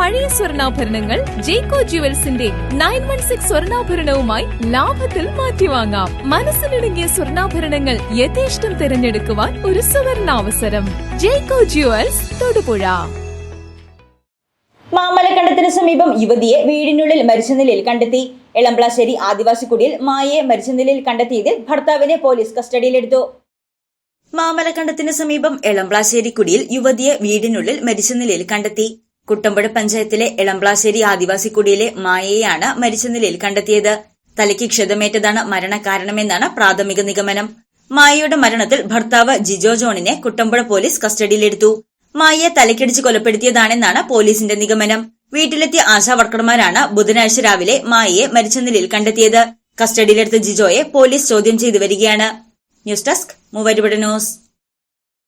പഴയ സ്വർണാഭരണങ്ങൾ ജേക്കോ ജുവൽസിന്റെ നയൻ വൺ സിക്സ് സ്വർണാഭരണവുമായി ലാഭത്തിൽ മാറ്റിവാങ്ങാം. മനസ്സിലിടുങ്ങിയ സ്വർണാഭരണങ്ങൾ യഥേഷ്ടം തിരഞ്ഞെടുക്കുവാൻ ഒരു സുവർണാവസരം. ജേക്കോ ജുവൽസ് തൊടുപുഴ. മാമലക്കണ്ടത്തിന് സമീപം യുവതിയെ വീടിനുള്ളിൽ മരിച്ച നിലയിൽ കണ്ടെത്തി. എളംപ്ലാശ്ശേരി ആദിവാസിക്കുടിയിൽ മായയെ മരിച്ച നിലയിൽ കണ്ടെത്തിയതിൽ ഭർത്താവിനെ പോലീസ് കസ്റ്റഡിയിലെടുത്തു. മാമലക്കണ്ടത്തിന് സമീപം എളംപ്ലാശ്ശേരിക്കുടിയിൽ യുവതിയെ വീടിനുള്ളിൽ മരിച്ച നിലയിൽ കണ്ടെത്തി. കുട്ടമ്പുഴ പഞ്ചായത്തിലെ എളംപ്ലാശ്ശേരി ആദിവാസി കുടിയിലെ മായയെയാണ് മരിച്ച നിലയിൽ കണ്ടെത്തിയത്. തലയ്ക്ക് ക്ഷതമേറ്റതാണ് മരണകാരണമെന്നാണ് പ്രാഥമിക നിഗമനം. മായയുടെ മരണത്തിൽ ഭർത്താവ് ജിജോ ജോണിനെ കുട്ടമ്പുഴ പോലീസ് കസ്റ്റഡിയിലെടുത്തു. മായയെ തലക്കടിച്ച് കൊലപ്പെടുത്തിയതാണെന്നാണ് പോലീസിന്റെ നിഗമനം. വീട്ടിലെത്തിയ ആശാവർക്കർമാരാണ് ബുധനാഴ്ച രാവിലെ മായയെ മരിച്ച നിലയിൽ കണ്ടെത്തിയത്. കസ്റ്റഡിയിലെടുത്ത ജിജോയെ പോലീസ് ചോദ്യം ചെയ്തു വരികയാണ്. ന്യൂസ് ഡെസ്ക് മൂവരുപട ന്യൂസ്.